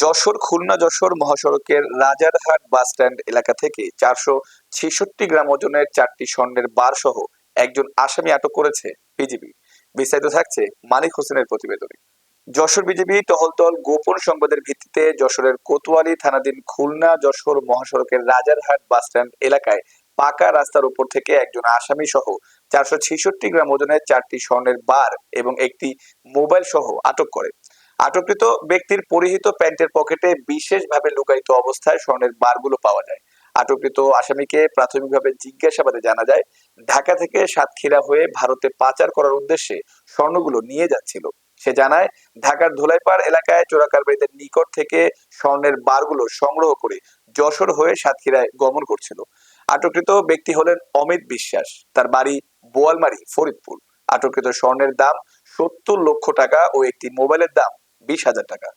যশোর খুলনা যশোর মহাসড়কের রাজারহাট বাসস্ট্যান্ড এলাকা থেকে চারশো ছেষট্টি গ্রাম ওজনের চারটি স্বর্ণের বার সহ একজন আসামি আটক করেছে বিজিবি। বিস্তারিত থাকছে মানিক হোসেনের প্রতিবেদনে। যশোর বিজেপি টহলদল গোপন সংবাদের ভিত্তিতে যশোরের কোতোয়ালি থানাধীন খুলনা যশোর মহাসড়কের রাজারহাট বাসস্ট্যান্ড এলাকায় পাকা রাস্তার উপর থেকে একজন আসামি সহ চারশো ছেষট্টি গ্রাম ওজনের চারটি স্বর্ণের বার এবং একটি মোবাইল সহ আটক করে। আটককৃত ব্যক্তির পরিহিত প্যান্টের পকেটে বিশেষভাবে লুকায়িত অবস্থায় স্বর্ণের বারগুলো পাওয়া যায়। আটককৃত আসামিকে প্রাথমিকভাবে জিজ্ঞাসাবাদে জানা যায়, ঢাকা থেকে সাতক্ষীরা হয়ে ভারতে পাচার করার উদ্দেশ্যে স্বর্ণগুলো নিয়ে যাচ্ছিল। সে জানায়, ঢাকার ধুলাইপাড় এলাকায় চোরাকারবারীদের নিকট থেকে স্বর্ণের বারগুলো সংগ্রহ করে যশোর হয়ে সাতক্ষীরায় গমন করছিল। আটককৃত ব্যক্তি হলেন অমিত বিশ্বাস। তার বাড়ি বোয়ালমারি, ফরিদপুর। আটককৃত স্বর্ণের দাম সত্তর লক্ষ টাকা ও একটি মোবাইলের দাম বিশ হাজার টাকা।